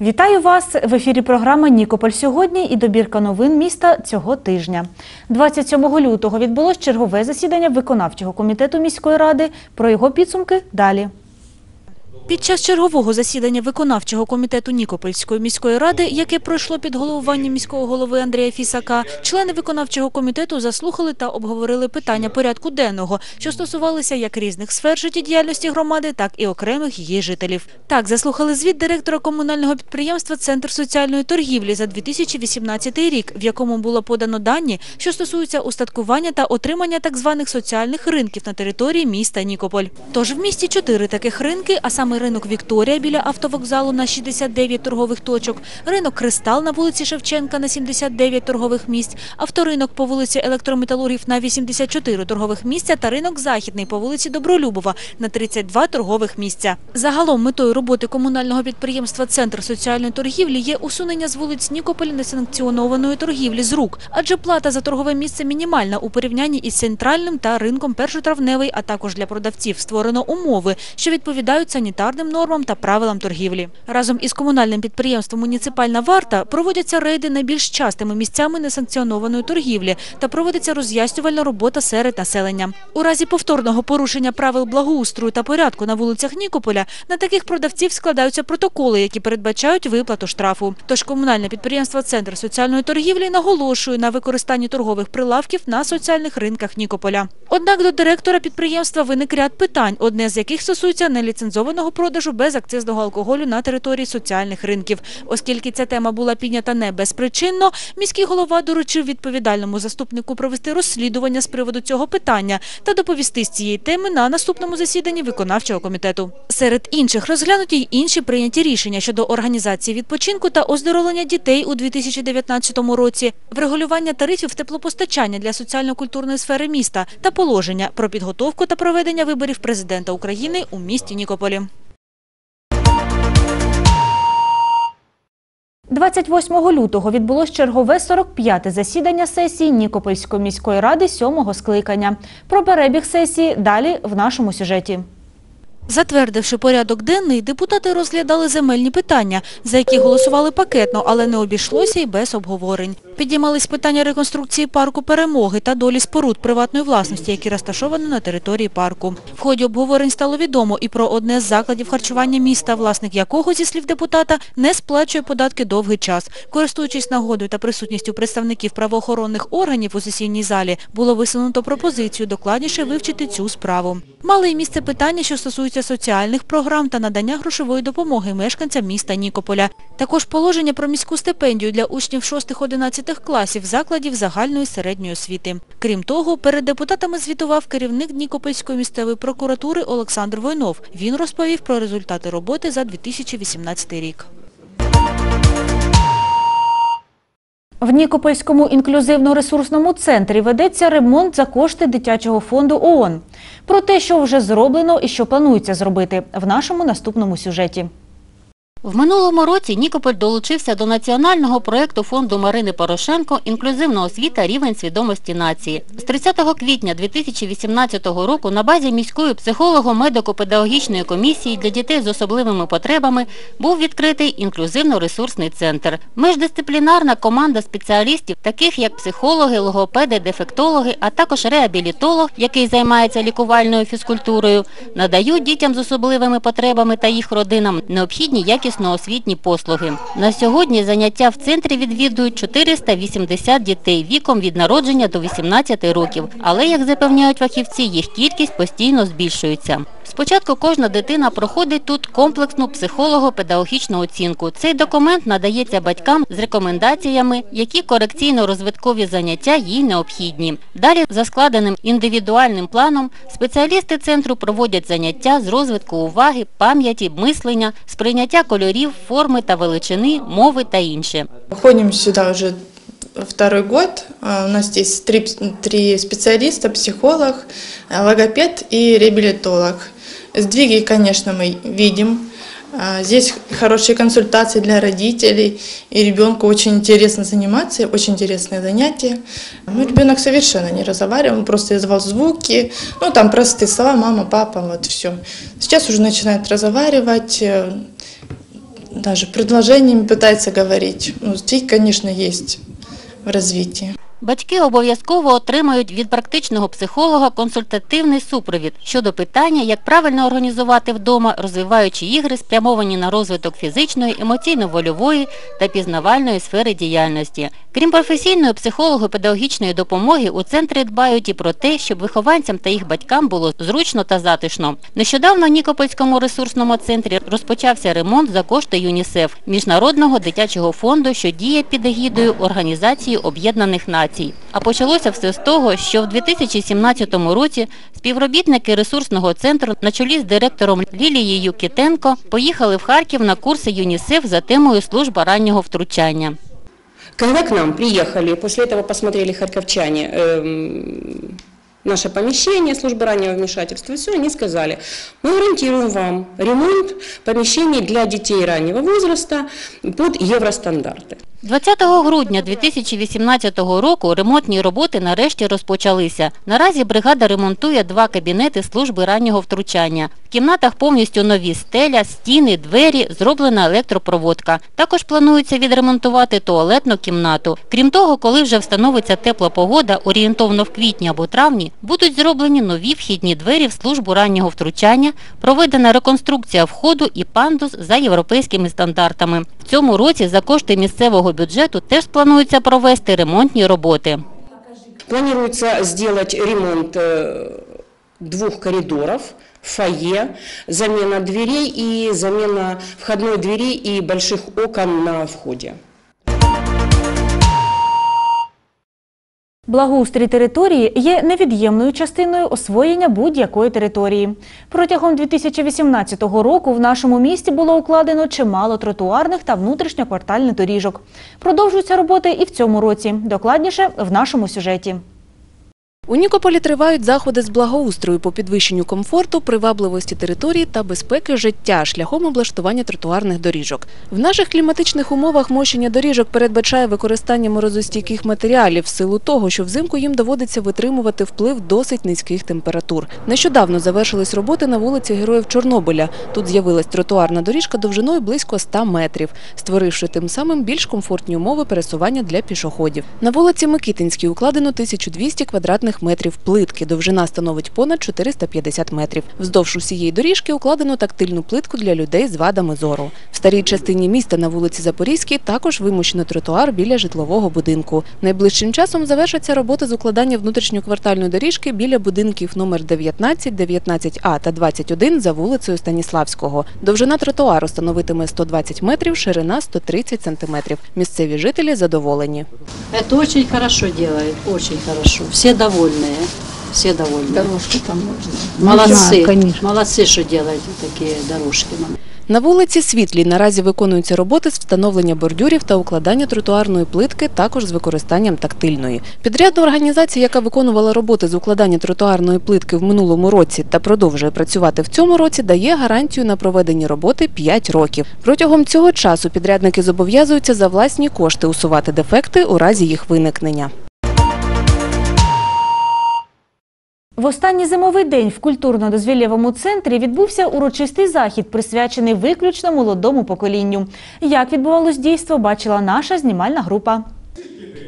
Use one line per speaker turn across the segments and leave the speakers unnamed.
Вітаю вас в ефірі програми Нікополь сьогодні і добірка новин міста цього тижня. 27 лютого відбулось чергове засідання виконавчого комітету міської ради. Про його підсумки далі. Під час чергового засідання виконавчого комітету Нікопольської міської ради, яке пройшло під головуванням міського голови Андрія Фісака, члени виконавчого комітету заслухали та обговорили питання порядку денного, що стосувалися як різних сфер життєдіяльності громади, так і окремих її жителів. Так, заслухали звіт директора комунального підприємства Центр соціальної торгівлі за 2018 рік, в якому було подано дані, що стосуються устаткування та отримання так званих соціальних ринків на території міста Нікополь. Тож в місті чотири таких ринки, а саме ринок Вікторія біля автовокзалу на 69 торгових точок, ринок Кристал на вулиці Шевченка на 79 торгових місць, авторинок по вулиці Електрометалургів на 84 торгових місця та ринок Західний по вулиці Добролюбова на 32 торгових місця. Загалом метою роботи комунального підприємства Центр соціальної торгівлі є усунення з вулиць Нікополя несанкціонованої торгівлі з рук, адже плата за торгове місце мінімальна у порівнянні із центральним та ринком першотравневий, а також для продавців створено умови, що відповідають санітарним нормам та правилам торгівлі. Разом із комунальним підприємством «Муніципальна варта» проводяться рейди найбільш частими місцями несанкціонованої торгівлі та проводиться роз'яснювальна робота серед населення. У разі повторного порушення правил благоустрою та порядку на вулицях Нікополя на таких продавців складаються протоколи, які передбачають виплату штрафу. Тож комунальне підприємство Центр соціальної торгівлі наголошує на використанні торгових прилавків на соціальних ринках Нікополя. Однак до директора підприємства виник ряд питань, одне з яких стосується неліцензованого продажу безакцизного алкоголю на території соціальних ринків. Оскільки ця тема була піднята не безпричинно, міський голова доручив відповідальному заступнику провести розслідування з приводу цього питання та доповісти з цієї теми на наступному засіданні виконавчого комітету. Серед інших розглянуті й інші прийняті рішення щодо організації відпочинку та оздоровлення дітей у 2019 році, врегулювання тарифів теплопостачання для соціально-культурної сфери міста та положення про підготовку та проведення виборів президента України у місті Нікополі. 28 лютого відбулось чергове 45-те засідання сесії Нікопольської міської ради сьомого скликання. Про перебіг сесії далі в нашому сюжеті. Затвердивши порядок денний, депутати розглядали земельні питання, за які голосували пакетно, але не обійшлося і без обговорень. Підіймались питання реконструкції парку перемоги та долі споруд приватної власності, які розташовані на території парку. В ході обговорень стало відомо і про одне з закладів харчування міста, власник якого, зі слів депутата, не сплачує податки довгий час. Користуючись нагодою та присутністю представників правоохоронних органів у сесійній залі, було висунуто пропозицію докладніше вивчити цю справу. Мали й місце питання, що стосуються соціальних програм та надання грошової допомоги мешканцям міста Нікополя. Також положення про міську стипендію для учнів 6-11 класів закладів загальної середньої освіти. Крім того, перед депутатами звітував керівник Нікопольської місцевої прокуратури Олександр Войнов. Він розповів про результати роботи за 2018 рік. В Нікопольському інклюзивно-ресурсному центрі ведеться ремонт за кошти дитячого фонду ООН. Про те, що вже зроблено і що планується зробити в нашому наступному сюжеті.
В минулому році Нікополь долучився до національного проєкту фонду Марини Порошенко «Інклюзивна освіта. Рівень свідомості нації». З 30 квітня 2018 року на базі міської психолого-медико-педагогічної комісії для дітей з особливими потребами був відкритий інклюзивно-ресурсний центр. Междисциплінарна команда спеціалістів, таких як психологи, логопеди, дефектологи, а також реабілітолог, який займається лікувальною фізкультурою, надають дітям з особливими потребами та їх родинам необхідні якісні освітні послуги. На сьогодні заняття в центрі відвідують 480 дітей віком від народження до 18 років. Але, як запевняють фахівці, їх кількість постійно збільшується. Спочатку кожна дитина проходить тут комплексну психолого-педагогічну оцінку. Цей документ надається батькам з рекомендаціями, які корекційно-розвиткові заняття їй необхідні. Далі, за складеним індивідуальним планом, спеціалісти центру проводять заняття з розвитку уваги, пам'яті, мислення, сприйняття кольорів, форми та величини, мови та інше.
Ходим сюда уже второй год. У нас здесь три, три специалиста, психолог, логопед и реабилитолог. Сдвиги, конечно, мы видим. А, Здесь хорошие консультации для родителей, и ребенку очень интересно заниматься, очень интересные занятия. Ну, ребенок совершенно не разговаривал, он просто издавал звуки, ну, там простые слова, мама, папа, вот все. Сейчас уже начинает разговаривать, э, даже предложениями пытается говорить. Ну, здесь, конечно, есть в развитии.
Батьки обов'язково отримають від практичного психолога консультативний супровід щодо питання, як правильно організувати вдома, розвиваючи ігри, спрямовані на розвиток фізичної, емоційно-вольової та пізнавальної сфери діяльності. Крім професійної психолого-педагогічної допомоги, у центрі дбають і про те, щоб вихованцям та їх батькам було зручно та затишно. Нещодавно в Нікопольському ресурсному центрі розпочався ремонт за кошти ЮНІСЕФ – Міжнародного дитячого фонду, що діє під егідою Організації Об'єднаних Націй А почалося все з того, що в 2017 році співробітники ресурсного центру на чолі з директором Лілією Китенко поїхали в Харків на курси ЮНІСЕФ за темою служба раннього втручання.
Когда к нам приехали, после этого посмотрели харьковчане эм, наше помещение, службы раннего вмешательства, все, они сказали, мы гарантируем вам ремонт помещений для детей раннего возраста под евростандарты.
20 грудня 2018 року ремонтні роботи нарешті розпочалися. Наразі бригада ремонтує два кабінети служби раннього втручання. В кімнатах повністю нові стеля, стіни, двері, зроблена електропроводка. Також планується відремонтувати туалетну кімнату. Крім того, коли вже встановиться тепла погода, орієнтовно в квітні або травні, будуть зроблені нові вхідні двері в службу раннього втручання, проведена реконструкція входу і пандус за європейськими стандартами. В цьому році за кошти місцевого бюджету теж планується провести ремонтні роботи.
Планируется сделать ремонт двох двух коридоров, фойе, замена дверей и замена входной двери и больших окон на входе.
Благоустрій території є невід'ємною частиною освоєння будь-якої території. Протягом 2018 року в нашому місті було укладено чимало тротуарних та внутрішньоквартальних доріжок. Продовжуються роботи і в цьому році. Докладніше в нашому сюжеті.
У Нікополі тривають заходи з благоустрою по підвищенню комфорту, привабливості території та безпеки життя шляхом облаштування тротуарних доріжок. В наших кліматичних умовах мощення доріжок передбачає використання морозостійких матеріалів в силу того, що взимку їм доводиться витримувати вплив досить низьких температур. Нещодавно завершились роботи на вулиці Героїв Чорнобиля. Тут з'явилась тротуарна доріжка довжиною близько 100 метрів, створивши тим самим більш комфортні умови пересування для пішоходів. На вулиці Микитинській укладено 1200 квадратних метрів плитки. Довжина становить понад 450 метрів. Вздовж усієї доріжки укладено тактильну плитку для людей з вадами зору. В старій частині міста на вулиці Запорізькій також вимощено тротуар біля житлового будинку. Найближчим часом завершаться роботи з укладання внутрішньоквартальної доріжки біля будинків номер 19, 19А та 21 за вулицею Станіславського. Довжина тротуару становитиме 120 метрів, ширина 130 сантиметрів. Місцеві жителі задоволені.
Это очень хорошо делает, очень хорошо. Все довольные, все довольны.
Дорожки там можно.
Молодцы,
Да, конечно.
молодцы, что делаете такие дорожки нам.
На вулиці Світлій наразі виконуються роботи з встановлення бордюрів та укладання тротуарної плитки, також з використанням тактильної. Підрядна організація, яка виконувала роботи з укладання тротуарної плитки в минулому році та продовжує працювати в цьому році, дає гарантію на проведені роботи 5 років. Протягом цього часу підрядники зобов'язуються за власні кошти усувати дефекти у разі їх виникнення.
В останній зимовий день в культурно-дозвіллєвому центрі відбувся урочистий захід, присвячений виключно молодому поколінню. Як відбувалось дійство, бачила наша знімальна група.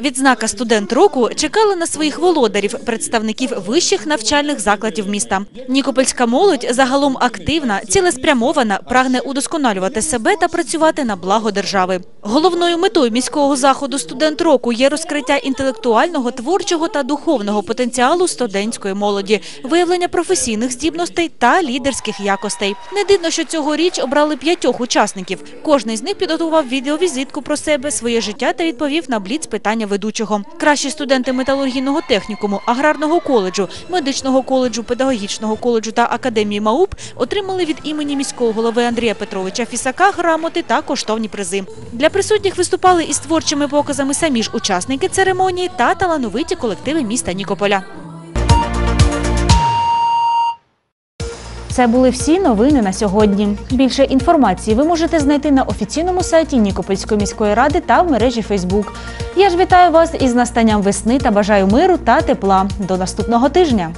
Відзнака студент року чекали на своїх володарів, представників вищих навчальних закладів міста. Нікопольська молодь загалом активна, цілеспрямована, прагне удосконалювати себе та працювати на благо держави. Головною метою міського заходу студент року є розкриття інтелектуального, творчого та духовного потенціалу студентської молоді, виявлення професійних здібностей та лідерських якостей. Не дивно, що цьогоріч обрали п'ятьох учасників. Кожний з них підготував відеовізитку про себе, своє життя та відповів на бліц питання ведучого. Кращі студенти металургійного технікуму, аграрного коледжу, медичного коледжу, педагогічного коледжу та академії МАУП отримали від імені міського голови Андрія Петровича Фісака грамоти та коштовні призи. Для присутніх виступали із творчими показами самі ж учасники церемонії та талановиті колективи міста Нікополя. Це були всі новини на сьогодні. Більше інформації ви можете знайти на офіційному сайті Нікопольської міської ради та в мережі Фейсбук. Я ж вітаю вас із настанням весни та бажаю миру та тепла. До наступного тижня.